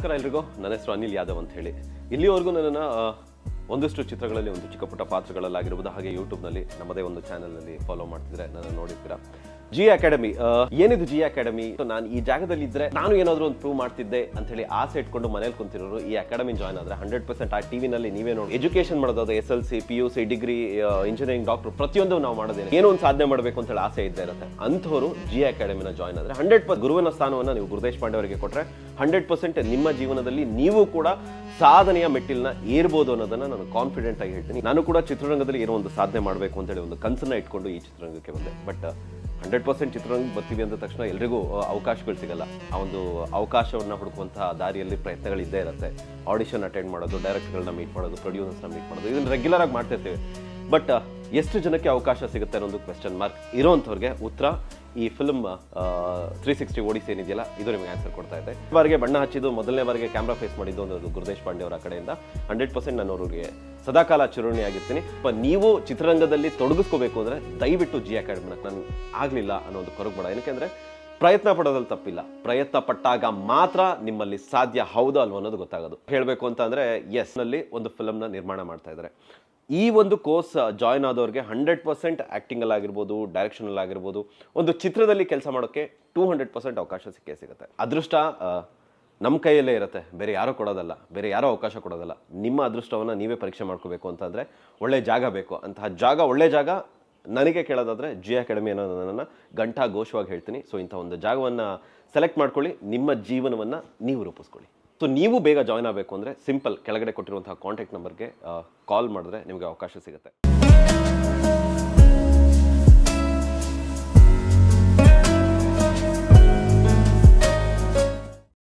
ನಮಸ್ಕಾರ ಎಲ್ರಿಗೂ. ನನ್ನ ಹೆಸರು ಅನಿಲ್ ಯಾದವ್ ಅಂತ ಹೇಳಿ ಇಲ್ಲಿವರೆಗೂ ನನ್ನನ್ನು ಒಂದಿಷ್ಟು ಚಿತ್ರಗಳಲ್ಲಿ, ಒಂದು ಚಿಕ್ಕ ಪುಟ್ಟ ಪಾತ್ರಗಳಲ್ಲಾಗಿರ್ಬೋದು, ಹಾಗೆ ಯೂಟ್ಯೂಬ್ನಲ್ಲಿ ನಮ್ಮದೇ ಒಂದು ಚಾನಲ್ನಲ್ಲಿ ಫಾಲೋ ಮಾಡ್ತಿದ್ರೆ ನನ್ನ ನೋಡಿರ್ತೀರಾ. ಜಿ ಅಕಾಡೆಮಿ ಏನಿದು ಜಿ ಅಕಾಡೆಮಿ ನಾನು ಈ ಜಾಗದಲ್ಲಿ ಇದ್ರೆ ನಾನು ಏನಾದರೂ ಒಂದು ಪ್ರೂವ್ ಮಾಡ್ತಿದ್ದೆ ಅಂತ ಹೇಳಿ ಆಸೆ ಇಟ್ಕೊಂಡು ಮನೇಲಿ ಕುಂತಿರೋರು ಈ ಅಕಾಡೆಮಿ ಜಾಯ್ನ್ ಆದ್ರೆ ಹಂಡ್ರೆಡ್ ಪರ್ಸೆಂಟ್ ಆ ಟಿವಿನಲ್ಲಿ ನೀವೇ ನೋಡಿ. ಎಜುಕೇಶನ್ ಮಾಡೋದಾದ್ರೆ S L C P U C degree engineering doctor ಪ್ರತಿಯೊಂದು ನಾವು ಮಾಡೋದೇನೆ ಏನೋ ಒಂದು ಸಾಧನೆ ಮಾಡಬೇಕು ಅಂತ ಹೇಳಿ ಆಸೆ ಇದ್ದೇ ಇರುತ್ತೆ. ಅಂಥವ್ರು ಜಿ ಅಕಾಡೆಮಿನ ಜಾಯ್ನ್ ಆದ್ರೆ ಹಂಡ್ರೆಡ್ ಪರ್ ಗುರುವಿನ ಸ್ಥಾನವನ್ನು ನೀವು ಗುರುದೇಶ್ ಪಾಂಡೆ ಅವರಿಗೆ ಕೊಟ್ಟರೆ ಹಂಡ್ರೆಡ್ ಪರ್ಸೆಂಟ್ ನಿಮ್ಮ ಜೀವನದಲ್ಲಿ ನೀವು ಕೂಡ ಸಾಧನೆಯ ಮೆಟ್ಟಿಲನ್ನ ಏರ್ಬೋದು ಅನ್ನೋದನ್ನ ನಾನು ಕಾನ್ಫಿಡೆಂಟ್ ಆಗಿ ಹೇಳ್ತೀನಿ. ನಾನು ಕೂಡ ಚಿತ್ರರಂಗದಲ್ಲಿ ಏನೋ ಒಂದು ಸಾಧನೆ ಮಾಡಬೇಕು ಅಂತ ಹೇಳಿ ಒಂದು ಕನಸನ್ನ ಇಟ್ಕೊಂಡು ಈ ಚಿತ್ರರಂಗಕ್ಕೆ ಬಂದೆ. ಬಟ್ ಹಂಡ್ರೆಡ್ ಪರ್ಸೆಂಟ್ ಚಿತ್ರರಂಗಕ್ಕೆ ಬರ್ತೀವಿ ಅಂದ ತಕ್ಷಣ ಎಲ್ರಿಗೂ ಅವಕಾಶಗಳು ಸಿಗಲ್ಲ. ಆ ಒಂದು ಅವಕಾಶವನ್ನು ಹುಡುಕುವಂತಹ ದಾರಿಯಲ್ಲಿ ಪ್ರಯತ್ನಗಳು ಇದ್ದೇ ಇರುತ್ತೆ. ಆಡಿಷನ್ ಅಟೆಂಡ್ ಮಾಡೋದು ಡೈರೆಕ್ಟ್ಗಳನ್ನ ಮೀಟ್ ಮಾಡೋದು ಪ್ರೊಡ್ಯೂಸರ್ಸ್ನ ಮೀಟ್ ಮಾಡೋದು, ಇದನ್ನು ರೆಗ್ಯುಲರ್ ಆಗಿ ಮಾಡ್ತಿರ್ತೀವಿ. ಬಟ್ ಎಷ್ಟು ಜನಕ್ಕೆ ಅವಕಾಶ ಸಿಗುತ್ತೆ ಅನ್ನೋದು ಕ್ವೆಶನ್ ಮಾರ್ಕ್ ಇರೋವಂಥವ್ರಿಗೆ ಉತ್ತರ ಈ ಫಿಲ್ಮ್ ತ್ರೀ ಸಿಕ್ಸ್ಟಿ ಓಡಿಸಿ ಏನಿದೆಯಲ್ಲ, ಇದು ನಿಮಗೆ ಆನ್ಸರ್ ಕೊಡ್ತಾ ಇದೆ. ಬಾರಿಗೆ ಬಣ್ಣ ಹಚ್ಚಿದ್ದು, ಮೊದಲನೇ ಬಾರಿಗೆ ಕ್ಯಾಮ್ರಾ ಫೇಸ್ ಮಾಡಿದ್ದು ಒಂದು ಗುರುದೇಶ್ ಪಾಂಡೆ ಅವರ ಕಡೆಯಿಂದ. ಹಂಡ್ರೆಡ್ ಪರ್ಸೆಂಟ್ ನಾನು ಅವ್ರಿಗೆ ಸದಾಕಾಲ ಚಿರೋಣಿಯಾಗಿರ್ತೀನಿ ಪ, ನೀವು ಚಿತ್ರರಂಗದಲ್ಲಿ ತೊಡಗಿಸ್ಕೋಬೇಕು ಅಂದರೆ ದಯವಿಟ್ಟು ಜಿ ಅಕಾಡೆಮಿನ ನಾನು ಆಗಲಿಲ್ಲ ಅನ್ನೋ ಒಂದು ಕೊರಗಬೇಡ ಏನಕ್ಕೆ ಪ್ರಯತ್ನ ಪಡೋದ್ರಲ್ಲಿ ತಪ್ಪಿಲ್ಲ. ಪ್ರಯತ್ನ ಪಟ್ಟಾಗ ಮಾತ್ರ ನಿಮ್ಮಲ್ಲಿ ಸಾಧ್ಯ ಹೌದಾ ಅಲ್ವ ಅನ್ನೋದು ಗೊತ್ತಾಗೋದು. ಹೇಳಬೇಕು ಅಂತ ಅಂದರೆ ಎಸ್ನಲ್ಲಿ ಒಂದು ಫಿಲಮ್ನ ನಿರ್ಮಾಣ ಮಾಡ್ತಾ ಇದ್ದಾರೆ. ಈ ಒಂದು ಕೋರ್ಸ್ ಜಾಯ್ನ್ ಆದವ್ರಿಗೆ ಹಂಡ್ರೆಡ್ ಪರ್ಸೆಂಟ್ ಆ್ಯಕ್ಟಿಂಗಲ್ಲಾಗಿರ್ಬೋದು ಡೈರೆಕ್ಷನಲ್ಲಾಗಿರ್ಬೋದು ಒಂದು ಚಿತ್ರದಲ್ಲಿ ಕೆಲಸ ಮಾಡೋಕ್ಕೆ ಟೂ ಹಂಡ್ರೆಡ್ ಪರ್ಸೆಂಟ್ ಅವಕಾಶ ಸಿಕ್ಕೇ ಸಿಗುತ್ತೆ. ಅದೃಷ್ಟ ನಮ್ಮ ಕೈಯಲ್ಲೇ ಇರುತ್ತೆ. ಬೇರೆ ಯಾರೋ ಕೊಡೋದಲ್ಲ. ಬೇರೆ ಯಾರೋ ಅವಕಾಶ ಕೊಡೋದಲ್ಲ. ನಿಮ್ಮ ಅದೃಷ್ಟವನ್ನು ನೀವೇ ಪರೀಕ್ಷೆ ಮಾಡ್ಕೋಬೇಕು ಅಂತಂದರೆ ಒಳ್ಳೆ ಜಾಗ ಬೇಕು. ಅಂತಹ ಜಾಗ, ಒಳ್ಳೆ ಜಾಗ ನನಗೆ ಕೇಳೋದಾದರೆ ಜಿ ಅಕಾಡೆಮಿ ನನ್ನನ್ನು ಗಂಟಾ ಘೋಷವಾಗಿ ಹೇಳ್ತೀನಿ. ಸೊ ಇಂಥ ಒಂದು ಜಾಗವನ್ನು ಸೆಲೆಕ್ಟ್ ಮಾಡ್ಕೊಳ್ಳಿ. ನಿಮ್ಮ ಜೀವನವನ್ನು ನೀವು ರೂಪಿಸ್ಕೊಳ್ಳಿ. ಸೊ ನೀವು ಬೇಗ ಜಾಯ್ನ್ ಆಗಬೇಕು ಅಂದರೆ ಸಿಂಪಲ್ ಕೆಳಗಡೆ ಕೊಟ್ಟಿರುವಂತಹ ಕಾಂಟ್ಯಾಕ್ಟ್ ನಂಬರ್ಗೆ ಕಾಲ್ ಮಾಡಿದ್ರೆ ನಿಮಗೆ ಅವಕಾಶ ಸಿಗುತ್ತೆ.